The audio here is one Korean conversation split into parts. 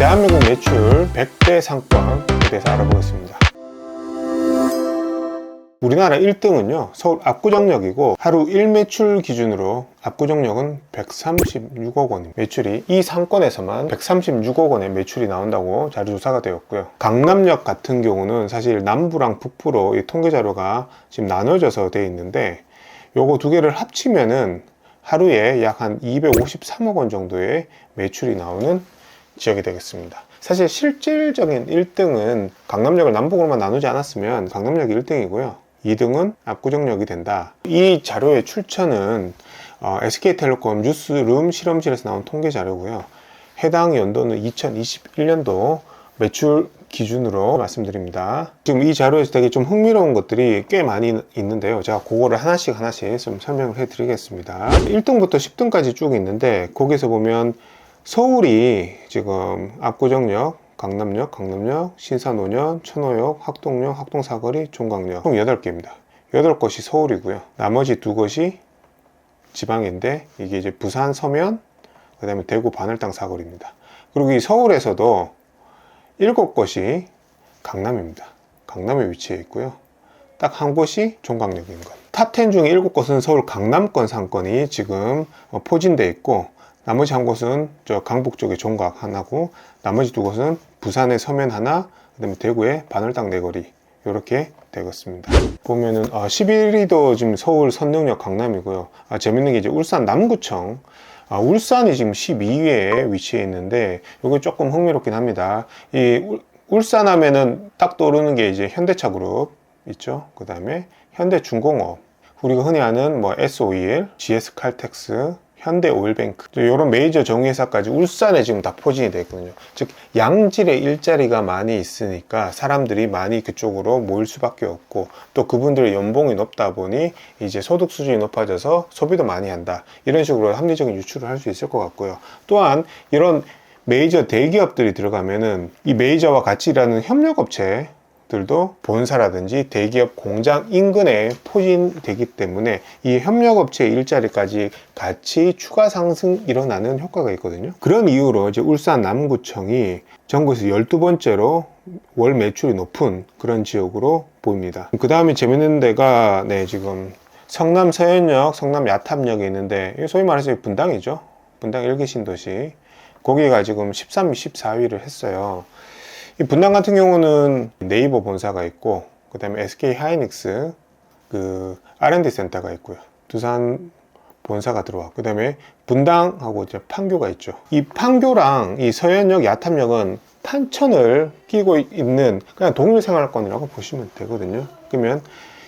대한민국 매출 100대 상권에 대해서 알아보겠습니다. 우리나라 1등은요, 서울 압구정역이고, 하루 1매출 기준으로 압구정역은 136억 원 매출이 이 상권에서만 136억 원의 매출이 나온다고 자료조사가 되었고요. 강남역 같은 경우는 사실 남부랑 북부로 이 통계 자료가 지금 나눠져서 되어 있는데, 요거 두 개를 합치면은 하루에 약 한 253억 원 정도의 매출이 나오는 지역이 되겠습니다. 사실 실질적인 1등은 강남역을 남북으로만 나누지 않았으면 강남역이 1등이고요. 2등은 압구정역이 된다. 이 자료의 출처는 어, SK텔레콤 뉴스룸 실험실에서 나온 통계 자료고요. 해당 연도는 2021년도 매출 기준으로 말씀드립니다. 지금 이 자료에서 되게 좀 흥미로운 것들이 꽤 많이 있는데요. 제가 그거를 하나씩 하나씩 좀 설명을 해 드리겠습니다. 1등부터 10등까지 쭉 있는데 거기서 보면 서울이 지금 압구정역, 강남역, 강남역, 신사노년, 천호역, 학동역, 학동사거리, 종강역 총 8개입니다. 8곳이 서울이고요. 나머지 두 곳이 지방인데 이게 이제 부산 서면, 그 다음에 대구 바늘땅 사거리입니다. 그리고 이 서울에서도 7곳이 강남입니다. 강남에 위치해 있고요. 딱 한 곳이 종강역인 것. 탑10 중에 7곳은 서울 강남권 상권이 지금 어, 포진돼 있고 나머지 한 곳은 저 강북 쪽에 종각 하나고 나머지 두 곳은 부산의 서면 하나 그다음에 대구의 바늘땅 내거리 이렇게 되겠습니다. 보면은 아, 11위도 지금 서울 선릉역 강남이고요. 아, 재밌는 게 이제 울산 남구청 아, 울산이 지금 12위에 위치해 있는데 이거 조금 흥미롭긴 합니다. 이 울- 울산 하면은 딱 떠오르는 게 이제 현대차 그룹 있죠. 그 다음에 현대중공업 우리가 흔히 아는 뭐 S-OIL, GS-칼텍스, 현대오일뱅크 이런 메이저 정유회사까지 울산에 지금 다 포진이 되어 있거든요. 즉 양질의 일자리가 많이 있으니까 사람들이 많이 그쪽으로 모일 수밖에 없고 또 그분들의 연봉이 높다 보니 이제 소득 수준이 높아져서 소비도 많이 한다 이런 식으로 합리적인 유출을 할 수 있을 것 같고요. 또한 이런 메이저 대기업들이 들어가면은 이 메이저와 같이 일하는 협력업체 들도 본사라든지 대기업 공장 인근에 포진되기 때문에 이 협력업체 일자리까지 같이 추가 상승 일어나는 효과가 있거든요. 그런 이유로 이제 울산 남구청이 전국에서 12번째로 월 매출이 높은 그런 지역으로 보입니다. 그 다음에 재밌는 데가 네, 지금 성남 서현역, 성남 야탑역에 있는데 소위 말해서 분당이죠. 분당 일기 신도시. 거기가 지금 13위, 14위를 했어요. 이 분당 같은 경우는 네이버 본사가 있고 그 다음에 SK 하이닉스 그 R&D 센터가 있고요. 두산 본사가 들어와. 그 다음에 분당하고 이제 판교가 있죠. 이 판교랑 이 서현역, 야탑역은 탄천을 끼고 있는 그냥 동일 생활권이라고 보시면 되거든요. 그러면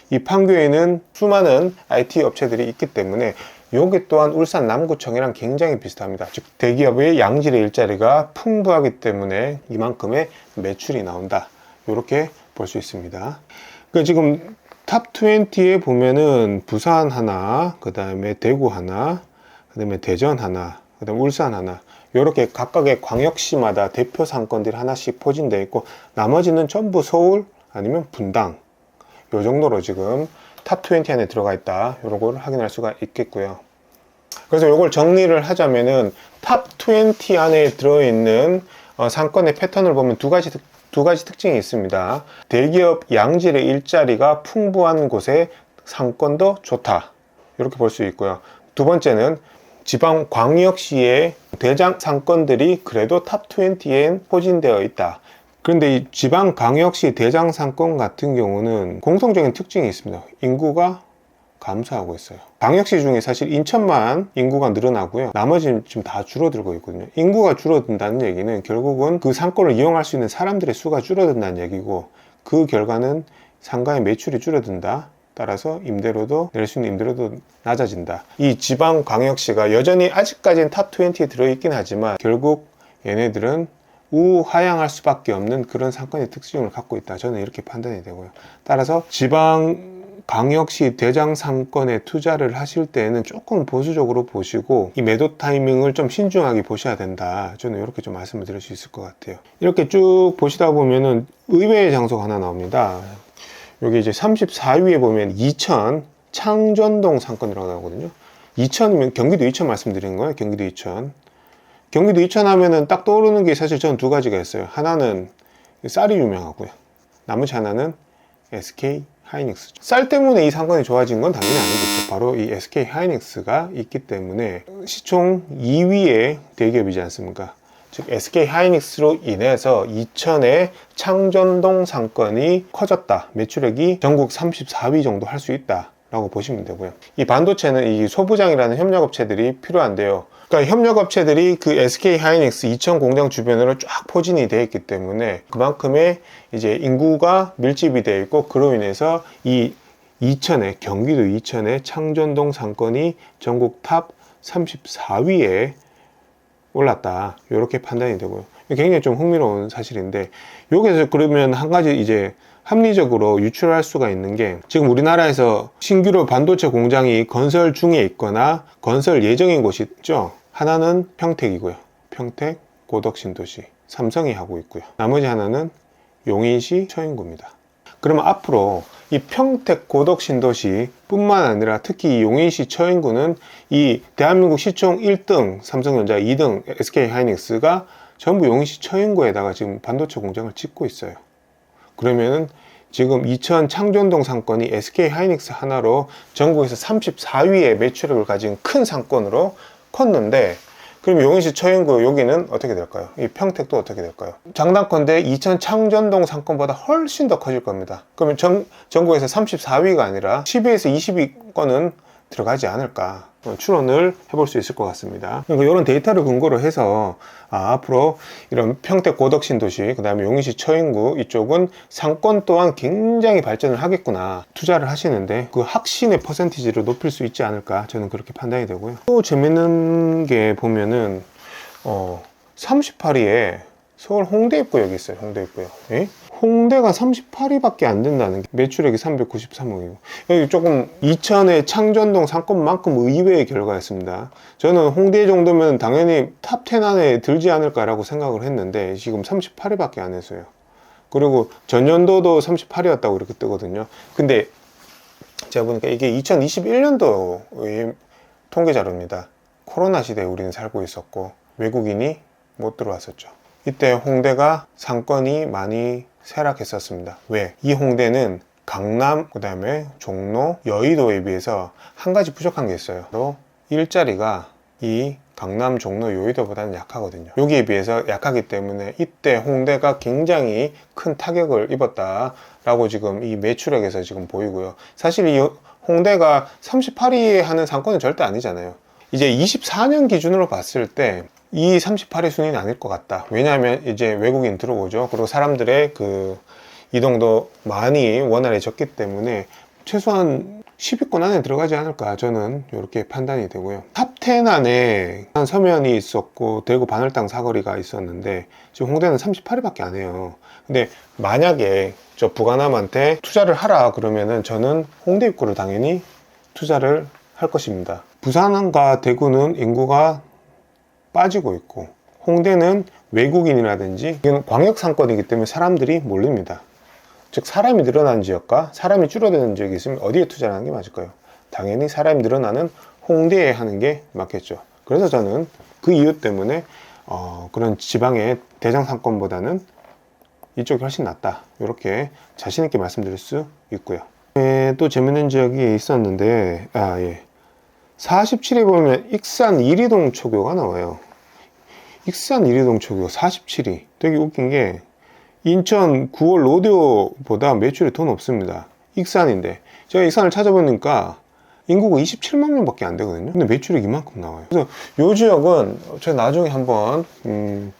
이 판교에는 수많은 IT 업체들이 있기 때문에 요게 또한 울산 남구청이랑 굉장히 비슷합니다. 즉 대기업의 양질의 일자리가 풍부하기 때문에 이만큼의 매출이 나온다. 이렇게 볼 수 있습니다. 그 지금 탑 20에 보면은 부산 하나, 그 다음에 대구 하나, 그 다음에 대전 하나, 그 다음에 울산 하나. 이렇게 각각의 광역시마다 대표 상권들이 하나씩 포진되어 있고 나머지는 전부 서울 아니면 분당 요 정도로 지금 탑20 안에 들어가 있다. 이런 걸 확인할 수가 있겠고요. 그래서 이걸 정리를 하자면은 탑20 안에 들어있는 어, 상권의 패턴을 보면 두 가지 특, 두 가지 특징이 있습니다. 대기업 양질의 일자리가 풍부한 곳에 상권도 좋다. 이렇게 볼 수 있고요. 두 번째는 지방 광역시의 대장 상권들이 그래도 탑 20엔 포진되어 있다. 그런데 이 지방 광역시 대장 상권 같은 경우는 공통적인 특징이 있습니다. 인구가 감소하고 있어요. 광역시 중에 사실 인천만 인구가 늘어나고요. 나머지는 지금 다 줄어들고 있거든요. 인구가 줄어든다는 얘기는 결국은 그 상권을 이용할 수 있는 사람들의 수가 줄어든다는 얘기고 그 결과는 상가의 매출이 줄어든다. 따라서 임대료도 낼 수 있는 임대료도 낮아진다. 이 지방 광역시가 여전히 아직까지는 탑 20에 들어있긴 하지만 결국 얘네들은 우하향할 수밖에 없는 그런 상권의 특징을 갖고 있다. 저는 이렇게 판단이 되고요. 따라서 지방 광역시 대장 상권에 투자를 하실 때는 조금 보수적으로 보시고 이 매도 타이밍을 좀 신중하게 보셔야 된다. 저는 이렇게 좀 말씀을 드릴 수 있을 것 같아요. 이렇게 쭉 보시다 보면은 의외의 장소가 하나 나옵니다. 여기 이제 34위에 보면 이천 창전동 상권이라고 나오거든요. 이천이면 경기도 이천 말씀드리는 거예요. 경기도 이천. 경기도 이천 하면은 딱 떠오르는 게 사실 저는 두 가지가 있어요. 하나는 쌀이 유명하고요. 나머지 하나는 SK 하이닉스. 쌀 때문에 이 상권이 좋아진 건 당연히 아니겠죠. 바로 이 SK 하이닉스가 있기 때문에 시총 2위의 대기업이지 않습니까? 즉 SK 하이닉스로 인해서 이천의 창전동 상권이 커졌다. 매출액이 전국 34위 정도 할 수 있다. 라고 보시면 되고요. 이 반도체는 이 소부장이라는 협력업체들이 필요한데요. 그러니까 협력업체들이 그 SK 하이닉스 이천 공장 주변으로 쫙 포진이 되어 있기 때문에 그만큼의 이제 인구가 밀집이 되어 있고 그로 인해서 이 이천의 경기도 이천의 창전동 상권이 전국 탑 34위에 올랐다. 이렇게 판단이 되고요. 굉장히 좀 흥미로운 사실인데 여기서 그러면 한 가지 이제 합리적으로 유출할 수가 있는 게 지금 우리나라에서 신규로 반도체 공장이 건설 중에 있거나 건설 예정인 곳이 있죠. 하나는 평택이고요. 평택, 고덕 신도시, 삼성이 하고 있고요. 나머지 하나는 용인시, 처인구입니다. 그러면 앞으로 이 평택 고덕 신도시 뿐만 아니라 특히 이 용인시 처인구는 이 대한민국 시총 1등 삼성전자 2등 SK 하이닉스가 전부 용인시 처인구에다가 지금 반도체 공장을 짓고 있어요. 그러면은 지금 이천 창전동 상권이 SK 하이닉스 하나로 전국에서 34위의 매출액을 가진 큰 상권으로 컸는데 그럼 용인시 처인구 여기는 어떻게 될까요? 이 평택도 어떻게 될까요? 장단컨대 이천 창전동 상권보다 훨씬 더 커질 겁니다. 그러면 전, 전국에서 34위가 아니라 10위에서 20위권은 들어가지 않을까 추론을 해볼 수 있을 것 같습니다. 그러니까 이런 데이터를 근거로 해서 아, 앞으로 이런 평택 고덕 신도시, 그 다음에 용인시 처인구 이쪽은 상권 또한 굉장히 발전을 하겠구나 투자를 하시는데 그 확신의 퍼센티지를 높일 수 있지 않을까 저는 그렇게 판단이 되고요. 또 재밌는 게 보면은 어, 38위에 서울 홍대 입구역이 있어요. 홍대 입구역. 예? 홍대가 38위밖에 안 된다는 게 매출액이 393억이고 여기 조금 이천의 창전동 상권만큼 의외의 결과였습니다. 저는 홍대 정도면 당연히 탑 10 안에 들지 않을까라고 생각을 했는데 지금 38위밖에 안 했어요. 그리고 전년도도 38위였다고 이렇게 뜨거든요. 근데 제가 보니까 이게 2021년도의 통계 자료입니다. 코로나 시대에 우리는 살고 있었고 외국인이 못 들어왔었죠. 이때 홍대가 상권이 많이 쇠락했었습니다. 왜? 이 홍대는 강남, 그 다음에 종로, 여의도에 비해서 한 가지 부족한 게 있어요. 또 일자리가 이 강남, 종로, 여의도보다는 약하거든요. 여기에 비해서 약하기 때문에 이때 홍대가 굉장히 큰 타격을 입었다라고 지금 이 매출액에서 지금 보이고요. 사실 이 홍대가 38위 하는 상권은 절대 아니잖아요. 이제 24년 기준으로 봤을 때 이 38위 순위는 아닐 것 같다. 왜냐하면 이제 외국인 들어오죠. 그리고 사람들의 그 이동도 많이 원활해졌기 때문에 최소한 10위권 안에 들어가지 않을까 저는 이렇게 판단이 되고요. 탑10 안에 한 서면이 있었고 대구 바늘땅 사거리가 있었는데 지금 홍대는 38위밖에 안 해요. 근데 만약에 저 부가남한테 투자를 하라 그러면은 저는 홍대 입구를 당연히 투자를 할 것입니다. 부산과 대구는 인구가 빠지고 있고 홍대는 외국인이라든지 광역 상권이기 때문에 사람들이 몰립니다. 즉 사람이 늘어나는 지역과 사람이 줄어드는 지역이 있으면 어디에 투자하는 게 맞을까요? 당연히 사람이 늘어나는 홍대에 하는 게 맞겠죠. 그래서 저는 그 이유 때문에 어, 그런 지방의 대장 상권보다는 이쪽이 훨씬 낫다. 이렇게 자신 있게 말씀드릴 수 있고요. 예, 또 재밌는 지역이 있었는데 아 예. 47에 보면 익산 이리동 초교가 나와요. 익산 이리동 초교 47위. 되게 웃긴 게 인천 9월 로데오보다 매출이 더 높습니다. 익산인데 제가 익산을 찾아보니까 인구가 27만 명밖에 안 되거든요. 근데 매출이 이만큼 나와요. 그래서 이 지역은 제가 나중에 한번 음,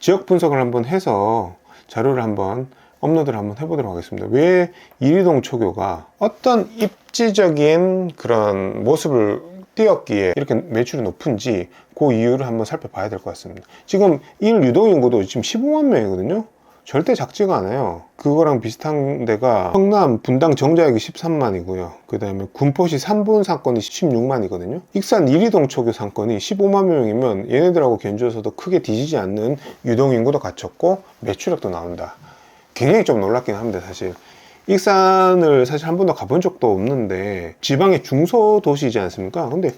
지역 분석을 한번 해서 자료를 한번 업로드를 한번 해보도록 하겠습니다. 왜 이리동 초교가 어떤 입지적인 그런 모습을 띄었기에 이렇게 매출이 높은지 그 이유를 한번 살펴봐야 될 것 같습니다. 지금 일 유동 인구도 지금 15만 명이거든요. 절대 작지가 않아요. 그거랑 비슷한 데가 성남 분당 정자역이 13만이고요. 그 다음에 군포시 3분 사건이 16만이거든요. 익산 이리동 초교 상권이 15만 명이면 얘네들하고 견주어서도 크게 뒤지지 않는 유동 인구도 갖췄고 매출액도 나온다. 굉장히 좀 놀랍긴 합니다, 사실. 익산을 사실 한 번도 가본 적도 없는데 지방의 중소도시이지 않습니까? 근데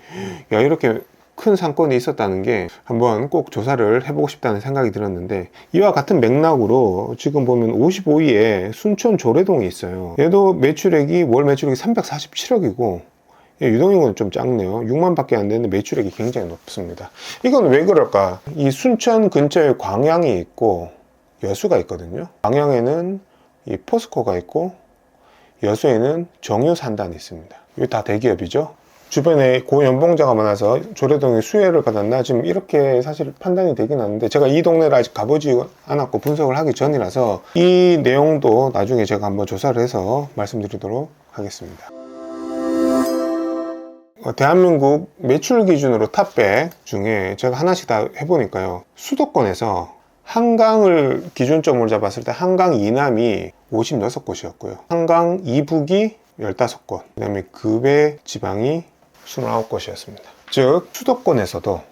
야 이렇게 큰 상권이 있었다는 게 한번 꼭 조사를 해보고 싶다는 생각이 들었는데 이와 같은 맥락으로 지금 보면 55위에 순천 조례동이 있어요. 얘도 매출액이 월 매출액이 347억이고 예, 유동인구는 좀 작네요. 6만 밖에 안 되는데 매출액이 굉장히 높습니다. 이건 왜 그럴까? 이 순천 근처에 광양이 있고 여수가 있거든요. 광양에는 이 포스코가 있고 여수에는 정유산단이 있습니다. 이거 다 대기업이죠. 주변에 고연봉자가 많아서 조례동이 수혜를 받았나 지금 이렇게 사실 판단이 되긴 하는데 제가 이 동네를 아직 가보지 않았고 분석을 하기 전이라서 이 내용도 나중에 제가 한번 조사를 해서 말씀드리도록 하겠습니다. 어, 대한민국 매출 기준으로 탑100 중에 제가 하나씩 다 해보니까요. 수도권에서 한강을 기준점으로 잡았을 때 한강 이남이 56곳이었고요. 한강 이북이 15곳, 그 다음에 급의 지방이 29곳이었습니다. 즉, 수도권에서도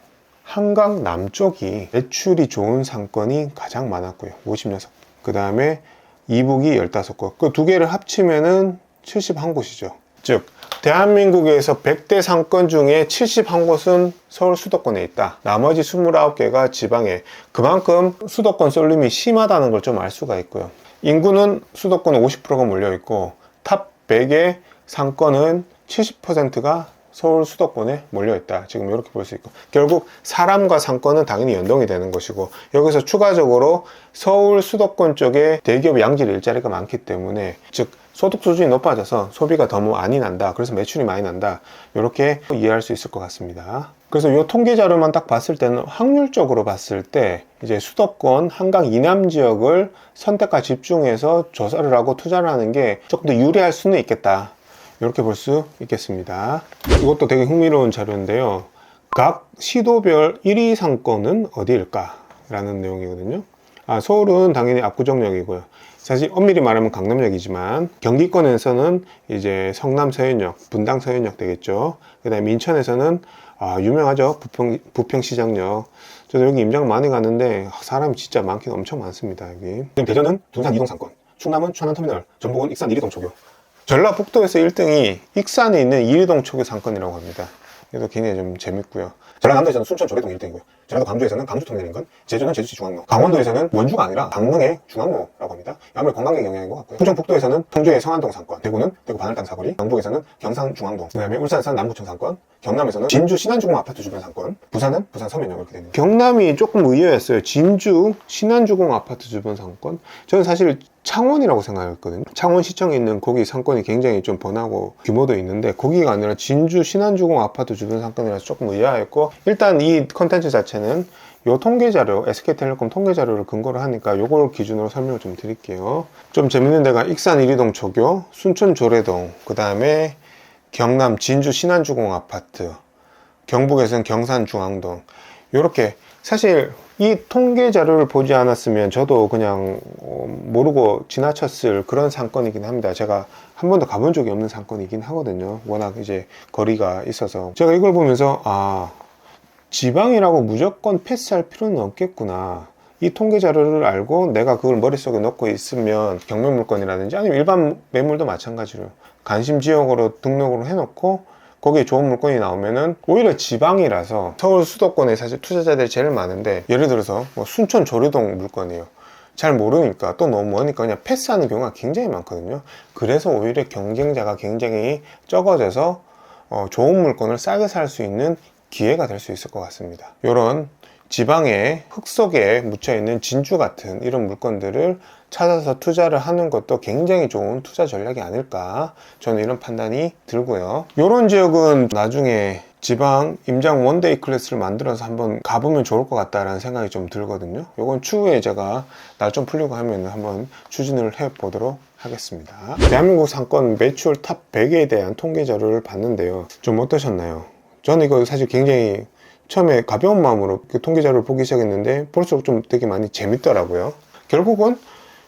한강 남쪽이 매출이 좋은 상권이 가장 많았고요. 56곳. 그 다음에 이북이 15곳. 그 두 개를 합치면은 71곳이죠. 즉, 대한민국에서 100대 상권 중에 71곳은 서울 수도권에 있다. 나머지 29개가 지방에. 그만큼 수도권 쏠림이 심하다는 걸 좀 알 수가 있고요. 인구는 수도권에 50%가 몰려 있고 탑 100의 상권은 70%가 서울 수도권에 몰려 있다. 지금 이렇게 볼 수 있고. 결국 사람과 상권은 당연히 연동이 되는 것이고, 여기서 추가적으로 서울 수도권 쪽에 대기업 양질 일자리가 많기 때문에, 즉, 소득 수준이 높아져서 소비가 더 많이 난다. 그래서 매출이 많이 난다. 이렇게 이해할 수 있을 것 같습니다. 그래서 이 통계 자료만 딱 봤을 때는 확률적으로 봤을 때 이제 수도권 한강 이남 지역을 선택과 집중해서 조사를 하고 투자를 하는 게 조금 더 유리할 수는 있겠다. 이렇게 볼 수 있겠습니다. 이것도 되게 흥미로운 자료인데요. 각 시도별 1위 상권은 어디일까? 라는 내용이거든요. 아, 서울은 당연히 압구정역이고요. 사실 엄밀히 말하면 강남역이지만 경기권에서는 이제 성남 서현역, 분당 서현역 되겠죠. 그 다음에 인천에서는 아, 유명하죠. 부평, 부평 시장역. 저도 여기 임장 많이 갔는데 사람이 진짜 많긴 엄청 많습니다. 여기. 대전은 둔산 이동상권, 충남은 천안터미널, 전북은 익산 이리동 초교. 전라북도에서 1등이 익산에 있는 이리동 초교 상권이라고 합니다. 이것도 굉장히 좀 재밌고요. 전라남도에서는 순천 조례동 1등이고요. 전라도 광주에서는 광주통일인 건, 제주는 제주시 중앙로, 강원도에서는 원주가 아니라 강릉의 중앙로라고 합니다. 아무래도 관광객 영향인 것 같고요. 충청 북도에서는 통주의 성안동 상권, 대구는 대구 반월당 사거리, 경북에서는 경상 중앙동, 그 다음에 울산에서는 남구청 상권, 경남에서는 진주 신안주공 아파트 주변 상권, 부산은 부산 서면역 이렇게 됩니다. 경남이 조금 의외였어요. 진주 신안주공 아파트 주변 상권. 저는 사실 창원이라고 생각했거든요. 창원시청에 있는 거기 상권이 굉장히 좀 번하고 규모도 있는데 거기가 아니라 진주 신안주공 아파트 주변 상권이라서 조금 의아했고 일단 이 컨텐츠 자체 는 요 통계 자료, SK텔레콤 통계 자료를 근거로 하니까 요걸 기준으로 설명을 좀 드릴게요. 좀 재밌는 데가 익산 이리동 초교, 순천 조례동, 그 다음에 경남 진주 신안주공 아파트, 경북에서는 경산 중앙동. 요렇게 사실 이 통계 자료를 보지 않았으면 저도 그냥 어, 모르고 지나쳤을 그런 상권이긴 합니다. 제가 한 번도 가본 적이 없는 상권이긴 하거든요. 워낙 이제 거리가 있어서. 제가 이걸 보면서, 아, 지방이라고 무조건 패스할 필요는 없겠구나. 이 통계 자료를 알고 내가 그걸 머릿속에 넣고 있으면 경매 물건이라든지 아니면 일반 매물도 마찬가지로 관심 지역으로 등록을 해놓고 거기에 좋은 물건이 나오면은 오히려 지방이라서 서울 수도권에 사실 투자자들이 제일 많은데 예를 들어서 뭐 순천 조류동 물건이에요. 잘 모르니까 또 너무 머니까 그냥 패스하는 경우가 굉장히 많거든요. 그래서 오히려 경쟁자가 굉장히 적어져서 어, 좋은 물건을 싸게 살 수 있는 기회가 될 수 있을 것 같습니다. 이런 지방의 흙 속에 묻혀 있는 진주 같은 이런 물건들을 찾아서 투자를 하는 것도 굉장히 좋은 투자 전략이 아닐까 저는 이런 판단이 들고요. 이런 지역은 나중에 지방 임장 원데이 클래스를 만들어서 한번 가보면 좋을 것 같다라는 생각이 좀 들거든요. 이건 추후에 제가 날 좀 풀리고 하면 한번 추진을 해 보도록 하겠습니다. 대한민국 상권 매출 탑 100에 대한 통계 자료를 봤는데요. 좀 어떠셨나요? 저는 이거 사실 굉장히 처음에 가벼운 마음으로 그 통계 자료를 보기 시작했는데 볼수록 좀 되게 많이 재밌더라고요. 결국은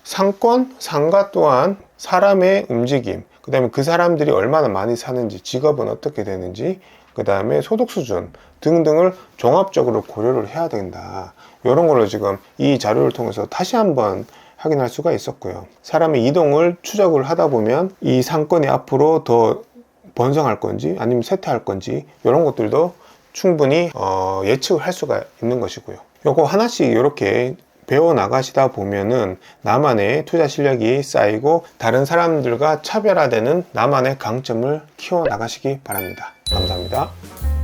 상권, 상가 또한 사람의 움직임, 그 다음에 그 사람들이 얼마나 많이 사는지, 직업은 어떻게 되는지, 그 다음에 소득 수준 등등을 종합적으로 고려를 해야 된다. 이런 걸로 지금 이 자료를 통해서 다시 한번 확인할 수가 있었고요. 사람의 이동을 추적을 하다 보면 이 상권이 앞으로 더 번성할 건지 아니면 쇠퇴할 건지 이런 것들도 충분히 어, 예측을 할 수가 있는 것이고요. 요거 하나씩 이렇게 배워 나가시다 보면은 나만의 투자 실력이 쌓이고 다른 사람들과 차별화되는 나만의 강점을 키워 나가시기 바랍니다. 감사합니다.